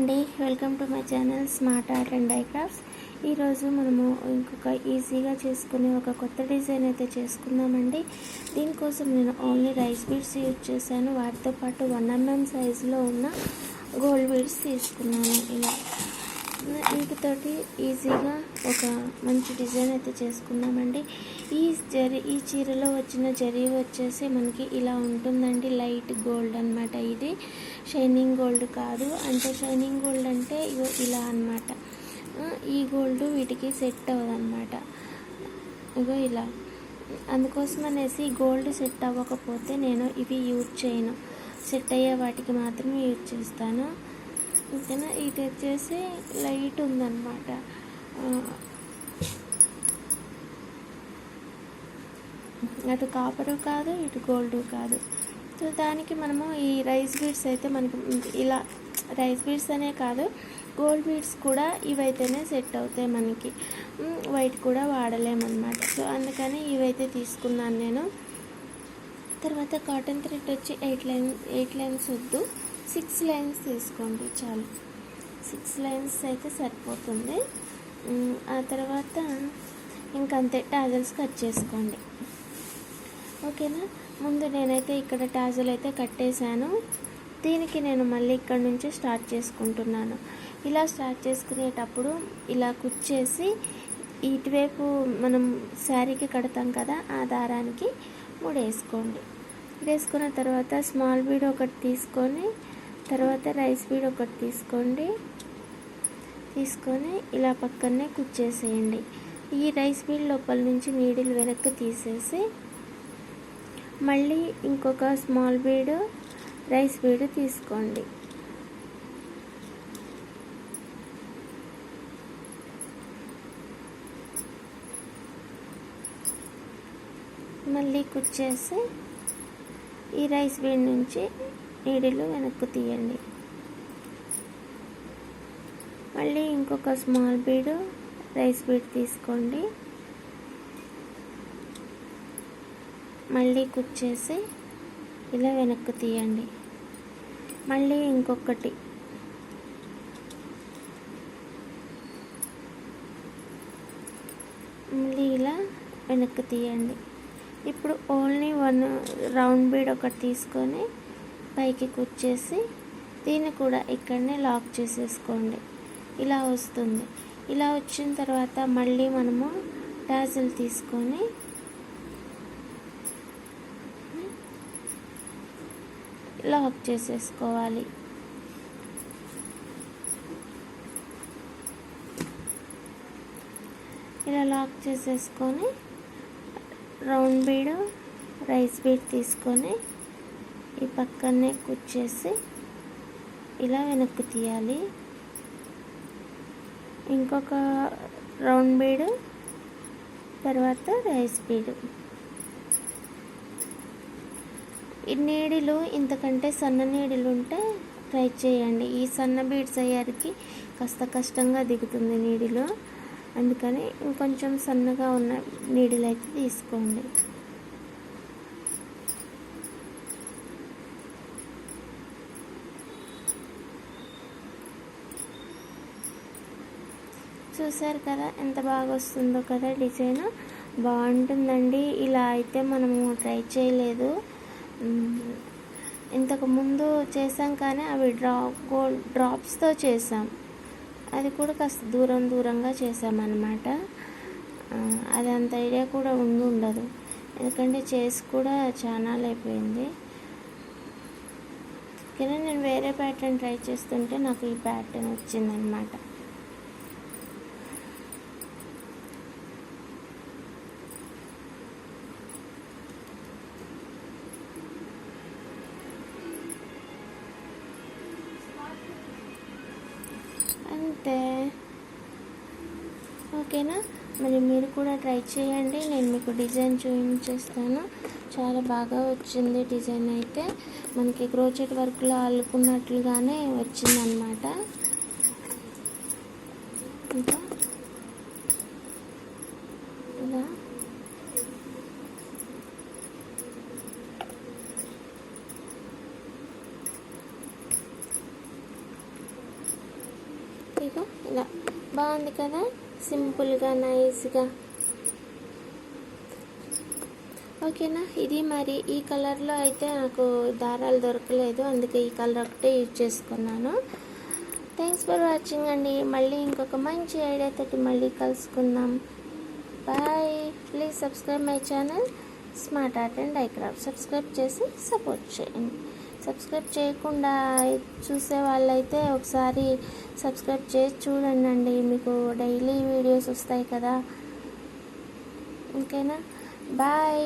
అండి. Welcome to my channel smart art and die crafts ఈరోజు మనము ఇంకొక ఈజీగా చేసుకునే ఒక కొత్త డిజైన్ అయితే చేసుకుందామండి. దీనికోసం నేను ఓన్లీ రైస్ బీడ్స్ యూజ్ చేశాను. వాటితో పాటు వన్ ఎంఎం సైజులో ఉన్న గోల్డ్ బీడ్స్ తీసుకున్నాను. ఇలా. వీటితోటి ఈజీగా ఒక మంచి డిజైన్ అయితే చేసుకున్నామండి ఈ జరి ఈ చీరలో వచ్చిన జరీ వచ్చేసి మనకి ఇలా ఉంటుందండి. లైట్ గోల్డ్ అనమాట ఇది. షైనింగ్ గోల్డ్ కాదు. అంటే షైనింగ్ గోల్డ్ అంటే ఇగో ఇలా అనమాట ఈ గోల్డ్ వీటికి సెట్ అవ్వదన్నమాట. ఇగో ఇలా. అందుకోసం అనేసి గోల్డ్ సెట్ అవ్వకపోతే నేను ఇవి యూజ్ చేయను. సెట్ అయ్యే వాటికి మాత్రమే యూజ్ చేస్తాను. ఓకేనా ఇది వచ్చేసి లైట్ ఉందన్నమాట. అటు కాపరు కాదు ఇటు గోల్డ్ కాదు. సో దానికి మనము ఈ రైస్ బీడ్స్ అయితే మనకి ఇలా రైస్ బీడ్స్ అనే కాదు గోల్డ్ బీడ్స్ కూడా ఇవైతేనే సెట్ అవుతాయి మనకి. వైట్ కూడా వాడలేమన్నమాట. సో అందుకని ఇవైతే తీసుకున్నాను నేను. తర్వాత కాటన్ థ్రెడ్ వచ్చి ఎయిట్ లైన్ ఎయిట్ లైన్స్ వద్దు. సిక్స్ లైన్స్ తీసుకోండి చాలు. సిక్స్ లైన్స్ అయితే సరిపోతుంది. ఆ తర్వాత ఇంకంతే టాజల్స్ కట్ చేసుకోండి. ఓకేనా? ముందు నేనైతే ఇక్కడ టాజల్ అయితే కట్టేశాను. దీనికి నేను మళ్ళీ ఇక్కడ నుంచి స్టార్ట్ చేసుకుంటున్నాను. ఇలా స్టార్ట్ చేసుకునేటప్పుడు ఇలా కుచ్చేసి ఇటువైపు మనం శారీకి కడతాం కదా ఆ దారానికి ముడేసుకోండి. వేసుకున్న తర్వాత స్మాల్ బీడ్ ఒకటి తీసుకొని తర్వాత రైస్ బీడ్ ఒకటి తీసుకోండి. తీసుకొని ఇలా పక్కనే కుచ్చేసేయండి ఈ రైస్ బీడ్ లోపల నుంచి నీడిల్ వెనక్కి తీసేసి మళ్ళీ ఇంకొక స్మాల్ బీడ్ రైస్ బీడ్ తీసుకోండి. మళ్ళీ కుచ్చేసి ఈ రైస్ బీడ్ నుంచి నీడిలు వెనక్కు తీయండి. మళ్ళీ ఇంకొక స్మాల్ బీడ్ రైస్ బీడ్ తీసుకోండి. మళ్ళీ కుచ్చేసి ఇలా వెనక్కు తీయండి. మళ్ళీ ఇంకొకటి. మళ్ళీ ఇలా వెనక్కి తీయండి. ఇప్పుడు ఓన్లీ వన్ రౌండ్ బీడ్ ఒకటి తీసుకొని పైకి కుచ్చేసి దీన్ని కూడా ఇక్కడనే లాక్ చేసేసుకోండి. ఇలా వస్తుంది. ఇలా వచ్చిన తర్వాత మళ్ళీ మనము డాజిల్ తీసుకొని లాక్ చేసేసుకోవాలి. ఇలా లాక్ చేసేసుకొని రౌండ్ బీడ్ రైస్ బీడ్ తీసుకొని ఈ పక్కనే కుచ్చేసి ఇలా వెనక్కి తీయాలి. ఇంకొక రౌండ్ బీడ్ తర్వాత రైస్ బీడ్. ఈ నీడిలు ఇంతకంటే సన్న నీడిలు ఉంటే ట్రై చేయండి. ఈ సన్న బీడ్స్ అయ్యారికి కాస్త కష్టంగా దిగుతుంది నీడిలో. అందుకని ఇంకొంచెం సన్నగా ఉన్న నీడిలు అయితే తీసుకోండి. చూసారు కదా ఎంత బాగా వస్తుందో కదా డిజైన్. బాగుంటుందండి. ఇలా అయితే మనము ట్రై చేయలేదు. ఇంతకుముందు చేసాం కానీ అవి డ్రా గోల్డ్ డ్రాప్స్తో చేసాం అది కూడా కాస్త దూరం దూరంగా చేసామన్నమాట అది అంత ఐడియా కూడా ఉండి ఉండదు. ఎందుకంటే చేసి కూడా చాలా అయిపోయింది కానీ నేను వేరే ప్యాటర్న్ ట్రై చేస్తుంటే నాకు ఈ ప్యాటర్న్ వచ్చిందనమాట అంతే ఓకేనా? మరి మీరు కూడా ట్రై చేయండి. నేను మీకు డిజైన్ చూపించేస్తాను. చాలా బాగా వచ్చింది డిజైన్ అయితే. మనకి క్రోచెట్ వర్క్లో అల్లుకున్నట్లుగానే వచ్చిందనమాట ఇంకా? ఇలా ఇగో ఇలా బాగుంది కదా? సింపుల్గా నైస్గా. ఓకేనా? ఇది మరి ఈ కలర్లో అయితే నాకు దారాలు దొరకలేదు. అందుకే ఈ కలర్ ఒకటే యూజ్ చేసుకున్నాను. థ్యాంక్స్ ఫర్ వాచింగ్ అండి. మళ్ళీ ఇంకొక మంచి ఐడియా తోటి మళ్ళీ కలుసుకుందాం. Bye. Please subscribe my channel. Smart art and ఐక్రాఫ్ట్ subscribe చేసి సపోర్ట్ చేయండి. సబ్స్క్రైబ్ చేయకుండా చూసే వాళ్ళైతే ఒకసారి సబ్స్క్రైబ్ చేసి చూడండి అండి మీకు డైలీ వీడియోస్ వస్తాయి కదా. ఓకేనా? బాయ్.